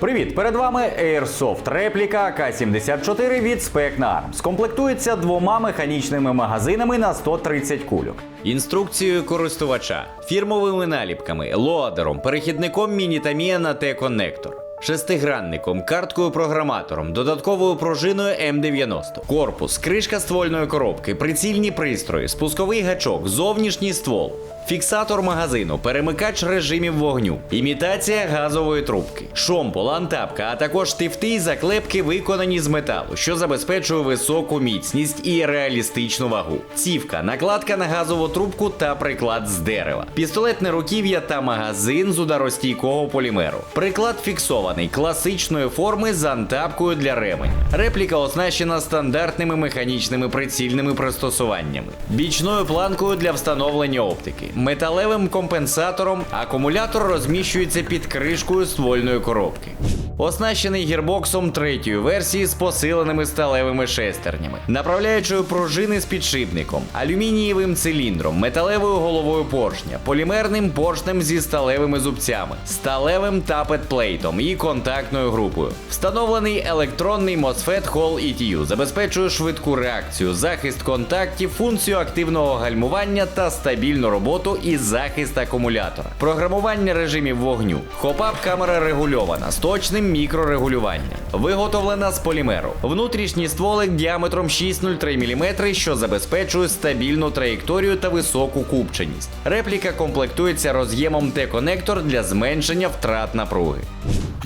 Привіт! Перед вами Airsoft репліка К-74 від Spec Arms. Комплектується двома механічними магазинами на 130 кульок. Інструкцією користувача, фірмовими наліпками, лоадером, перехідником міні-тамія на Т-коннектор. Шестигранником, карткою програматором, додатковою пружиною М90, корпус, кришка ствольної коробки, прицільні пристрої, спусковий гачок, зовнішній ствол, фіксатор магазину, перемикач режимів вогню, імітація газової трубки, шомпол, антапка, а також штифти і заклепки виконані з металу, що забезпечує високу міцність і реалістичну вагу. Цівка, накладка на газову трубку та приклад з дерева, пістолетне руків'я та магазин з ударостійкого полімеру. Приклад фіксований класичної форми з антапкою для ремень. Репліка оснащена стандартними механічними прицільними пристосуваннями, бічною планкою для встановлення оптики, металевим компенсатором. Акумулятор розміщується під кришкою ствольної коробки. Оснащений гірбоксом третьої версії з посиленими сталевими шестернями, направляючою пружини з підшипником, алюмінієвим циліндром, металевою головою поршня, полімерним поршнем зі сталевими зубцями, сталевим тапет-плейтом і контактною групою. Встановлений електронний MOSFET Hall ETU забезпечує швидку реакцію, захист контактів, функцію активного гальмування та стабільну роботу і захист акумулятора. Програмування режимів вогню. Хопап камера регульована з точним мікрорегулюванням. Виготовлена з полімеру. Внутрішній стволик діаметром 6,03 мм, що забезпечує стабільну траєкторію та високу купченість. Репліка комплектується роз'ємом Т-конектор для зменшення втрат напруги.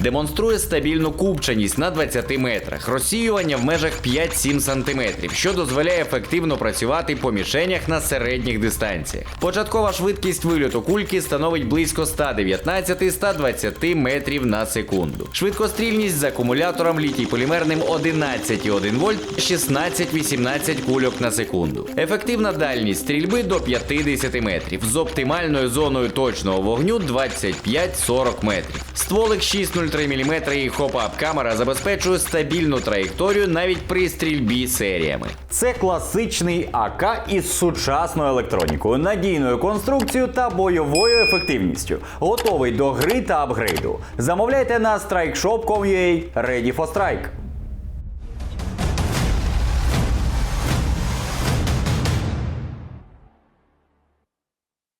Демонструє стабільну купченість на 20 метрах, розсіювання в межах 5-7 см, що дозволяє ефективно працювати по мішенях на середніх дистанціях. Початкова швидкість вильоту кульки становить близько 119-120 метрів на секунду. Швидкострільність з акумулятором літій полімерним 11,1 вольт 16-18 кульок на секунду. Ефективна дальність стрільби до 50 метрів з оптимальною зоною точного вогню 25-40 метрів. Стволик 6,03 мм і хопап камера забезпечує стабільну траєкторію навіть при стрільбі серіями. Це класичний АК із сучасною електронікою, надійною конструкцією та бойовою ефективністю. Готовий до гри та апгрейду. Замовляйте на strikeshop.com.ua Ready for Strike.